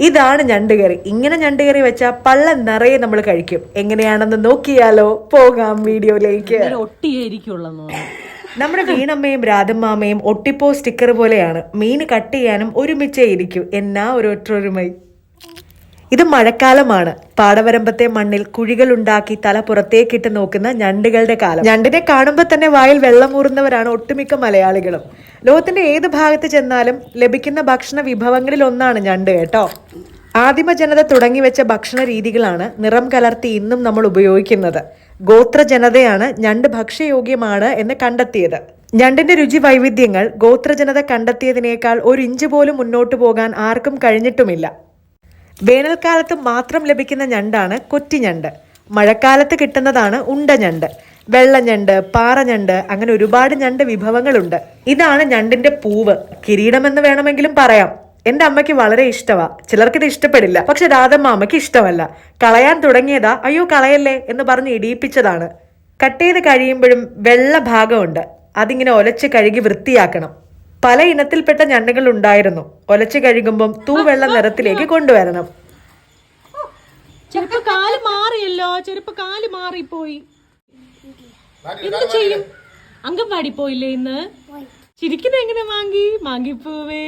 ഇതാണ് ഞണ്ടുകറി ഇങ്ങനെ ഞണ്ടുകറി വെച്ചാൽ പള്ള നിറയെ നമ്മൾ കഴിക്കും. എങ്ങനെയാണെന്ന് നോക്കിയാലോ? പോകാം വീഡിയോയിലേക്ക്. നമ്മുടെ വീണമ്മയും രാധമ്മാമയും ഒട്ടിപ്പോ സ്റ്റിക്കർ പോലെയാണ്. മീൻ കട്ട് ചെയ്യാനും ഒരുമിച്ചേ ഇരിക്കും. എന്നാ ഒരു ഒറ്റൊരുമൈ. ഇത് മഴക്കാലമാണ്. പാടവരമ്പത്തെ മണ്ണിൽ കുഴികൾ ഉണ്ടാക്കി തല പുറത്തേക്കിട്ട് നോക്കുന്ന ഞണ്ടുകളുടെ കാലം. ഞണ്ടിനെ കാണുമ്പോൾ തന്നെ വായിൽ വെള്ളമൂറുന്നവരാണ് ഒട്ടുമിക്ക മലയാളികളും. ലോകത്തിന്റെ ഏത് ഭാഗത്ത് ചെന്നാലും ലഭിക്കുന്ന ഭക്ഷണ വിഭവങ്ങളിൽ ഒന്നാണ് ഞണ്ട് കേട്ടോ. ആദിമ ജനത തുടങ്ങിവെച്ച ഭക്ഷണ രീതികളാണ് നിറം കലർത്തി ഇന്നും നമ്മൾ ഉപയോഗിക്കുന്നത്. ഗോത്ര ജനതയാണ് ഞണ്ട് ഭക്ഷ്യയോഗ്യമാണ് എന്ന് കണ്ടെത്തിയത്. ഞണ്ടിന്റെ രുചി വൈവിധ്യങ്ങൾ ഗോത്ര ജനത കണ്ടെത്തിയതിനേക്കാൾ ഒരു ഇഞ്ച് പോലും മുന്നോട്ട് പോകാൻ ആർക്കും കഴിഞ്ഞിട്ടുമില്ല. വേനൽക്കാലത്ത് മാത്രം ലഭിക്കുന്ന ഞണ്ടാണ് കൊറ്റിഞണ്ട് മഴക്കാലത്ത് കിട്ടുന്നതാണ് ഉണ്ടഞണ്ട് വെള്ളഞ്ഞണ്ട് പാറഞ്ഞണ്ട് അങ്ങനെ ഒരുപാട് ഞണ്ട് വിഭവങ്ങളുണ്ട്. ഇതാണ് ഞണ്ടിന്റെ പൂവ്. കിരീടം എന്ന് വേണമെങ്കിലും പറയാം. എന്റെ അമ്മയ്ക്ക് വളരെ ഇഷ്ടമാ ചിലർക്കിത് ഇഷ്ടപ്പെടില്ല. പക്ഷെ രാധമ്മ അമ്മയ്ക്ക് ഇഷ്ടമല്ല. കളയാൻ തുടങ്ങിയതാ അയ്യോ കളയല്ലേ എന്ന് പറഞ്ഞ് ഇടിയിപ്പിച്ചതാണ്. കട്ട് ചെയ്ത് കഴിയുമ്പോഴും വെള്ള ഭാഗമുണ്ട്. അതിങ്ങനെ ഒലച്ച് കഴുകി വൃത്തിയാക്കണം. പല ഇനത്തിൽപ്പെട്ട ഞണ്ടുകൾ ഉണ്ടായിരുന്നു. ഒലച്ച് കഴുകുമ്പം തൂവെള്ള നിറത്തിലേക്ക് കൊണ്ടുവരണം. ചെരുപ്പ് കാൽ മാറിയല്ലോ. ചെരുപ്പ് കാൽ മാറിപ്പോയി. എന്ത് ചെയ്യും? അംഗൻവാടി പോയില്ലേ ഇന്ന്? ചിരിക്കുന്ന എങ്ങനെ മാങ്കി? മാങ്കിപ്പൂവേ.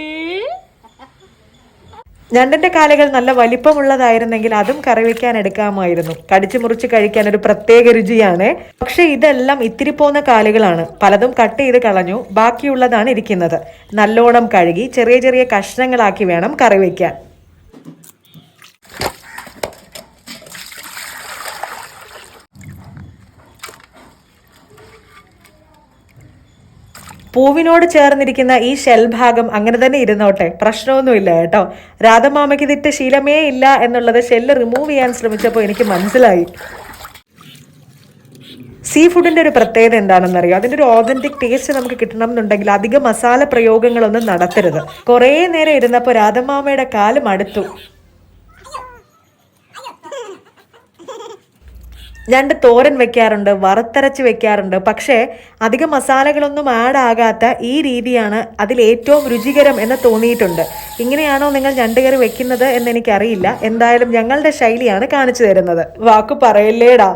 ഞണ്ടിന്റെ കാലുകൾ നല്ല വലിപ്പമുള്ളതായിരുന്നെങ്കിൽ അതും കറിവെക്കാൻ എടുക്കാമായിരുന്നു. കടിച്ചു മുറിച്ച് കഴിക്കാൻ ഒരു പ്രത്യേക രുചിയാണ്. പക്ഷെ ഇതെല്ലാം ഇത്തിരി പോന്ന കാലുകളാണ്. പലതും കട്ട് ചെയ്ത് കളഞ്ഞു. ബാക്കിയുള്ളതാണ് ഇരിക്കുന്നത്. നല്ലോണം കഴുകി ചെറിയ ചെറിയ കഷ്ണങ്ങളാക്കി വേണം കറി വെക്കാൻ പൂവിനോട് ചേർന്നിരിക്കുന്ന ഈ ഷെൽ ഭാഗം അങ്ങനെ തന്നെ ഇരുന്നോട്ടെ. പ്രശ്നമൊന്നുമില്ല കേട്ടോ. രാധമാമയ്ക്ക് ഇതിട്ട് ശീലമേ ഇല്ല എന്നുള്ളത് ഷെല്ല് റിമൂവ് ചെയ്യാൻ ശ്രമിച്ചപ്പോൾ എനിക്ക് മനസ്സിലായി. സീ ഫുഡിന്റെ ഒരു പ്രത്യേകത എന്താണെന്നറിയോ? അതിന്റെ ഒരു ഓതന്റിക് ടേസ്റ്റ് നമുക്ക് കിട്ടണം എന്നുണ്ടെങ്കിൽ അധികം മസാല പ്രയോഗങ്ങളൊന്നും നടത്തരുത്. കുറേ നേരം ഇരുന്നപ്പോൾ രാധമാമയുടെ കാലം മടുത്തു. ഞണ്ട് തോരൻ വെക്കാറുണ്ട് വറുത്തരച്ച് വെക്കാറുണ്ട്. പക്ഷേ അധികം മസാലകളൊന്നും ആഡ് ഈ രീതിയാണ് അതിൽ ഏറ്റവും രുചികരം എന്ന് തോന്നിയിട്ടുണ്ട്. ഇങ്ങനെയാണോ നിങ്ങൾ ഞണ്ട് കറി വെക്കുന്നത് എന്ന് എനിക്കറിയില്ല. എന്തായാലും ഞങ്ങളുടെ ശൈലിയാണ് കാണിച്ചു തരുന്നത്. വാക്ക് പറയല്ലേടാ.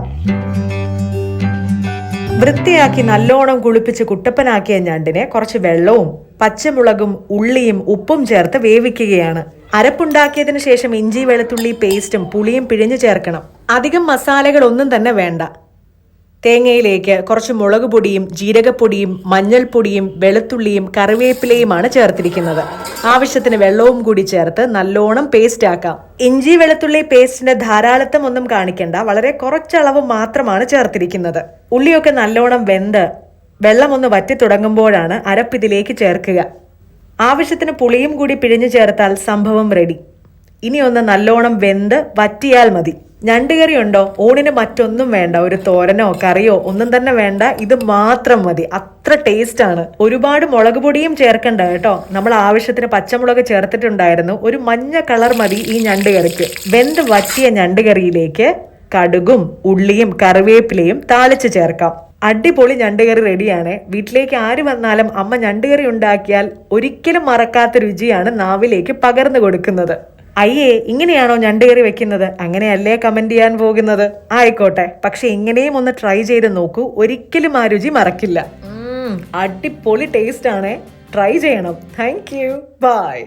വൃത്തിയാക്കി നല്ലോണം കുളിപ്പിച്ച് കുട്ടപ്പനാക്കിയ ഞണ്ടിനെ കുറച്ച് വെള്ളവും പച്ചമുളകും ഉള്ളിയും ഉപ്പും ചേർത്ത് വേവിക്കുകയാണ്. അരപ്പുണ്ടാക്കിയതിനു ശേഷം ഇഞ്ചി വെളുത്തുള്ളി പേസ്റ്റും പുളിയും പിഴിഞ്ഞു ചേർക്കണം. അധികം മസാലകളൊന്നും തന്നെ വേണ്ട. തേങ്ങയിലേക്ക് കുറച്ച് മുളക് പൊടിയും ജീരകപ്പൊടിയും മഞ്ഞൾപ്പൊടിയും വെളുത്തുള്ളിയും കറിവേപ്പിലയുമാണ് ചേർത്തിരിക്കുന്നത്. ആവശ്യത്തിന് വെള്ളവും കൂടി ചേർത്ത് നല്ലോണം പേസ്റ്റ് ആക്കാം. ഇഞ്ചി വെളുത്തുള്ളി പേസ്റ്റിന്റെ ധാരാളിത്തം ഒന്നും കാണിക്കേണ്ട. വളരെ കുറച്ചളവ് മാത്രമാണ് ചേർത്തിരിക്കുന്നത്. ഉള്ളിയൊക്കെ നല്ലോണം വെന്ത് വെള്ളം ഒന്ന് വറ്റി തുടങ്ങുമ്പോഴാണ് അരപ്പിതിലേക്ക് ചേർക്കുക. ആവശ്യത്തിന് പുളിയും കൂടി പിഴിഞ്ഞു ചേർത്താൽ സംഭവം റെഡി ഇനി ഒന്ന് നല്ലോണം വെന്ത് വറ്റിയാൽ മതി. ഞണ്ടുകറി ഉണ്ടോ? ഊണിന് മറ്റൊന്നും വേണ്ട. ഒരു തോരനോ കറിയോ ഒന്നും തന്നെ വേണ്ട. ഇത് മാത്രം മതി. അത്ര ടേസ്റ്റ് ആണ്. ഒരുപാട് മുളക് പൊടിയും ചേർക്കണ്ട കേട്ടോ. നമ്മൾ ആവശ്യത്തിന് പച്ചമുളക് ചേർത്തിട്ടുണ്ടായിരുന്നു. ഒരു മഞ്ഞ കളർ മതി ഈ ഞണ്ടുകറിക്ക് വെന്ത് വറ്റിയ ഞണ്ടുകറിയിലേക്ക് കടുകും ഉള്ളിയും കറിവേപ്പിലയും താളിച്ച് ചേർക്കാം. അടിപൊളി ഞണ്ടുകറി റെഡിയാണ്. വീട്ടിലേക്ക് ആര് വന്നാലും അമ്മ ഞണ്ടുകറി ഉണ്ടാക്കിയാൽ ഒരിക്കലും മറക്കാത്ത രുചിയാണ് നാവിലേക്ക് പകർന്നു കൊടുക്കുന്നത്. അയ്യേ ഇങ്ങനെയാണോ ഞണ്ടേറി വെക്കുന്നത്? അങ്ങനെയല്ലേ കമന്റ് ചെയ്യാൻ പോകുന്നത്? ആയിക്കോട്ടെ. പക്ഷെ ഇങ്ങനെയും ഒന്ന് ട്രൈ ചെയ്ത് നോക്കൂ. ഒരിക്കലും ആ രുചി മറക്കില്ല. അടിപൊളി ടേസ്റ്റ് ആണേ. ട്രൈ ചെയ്യണം. Thank you by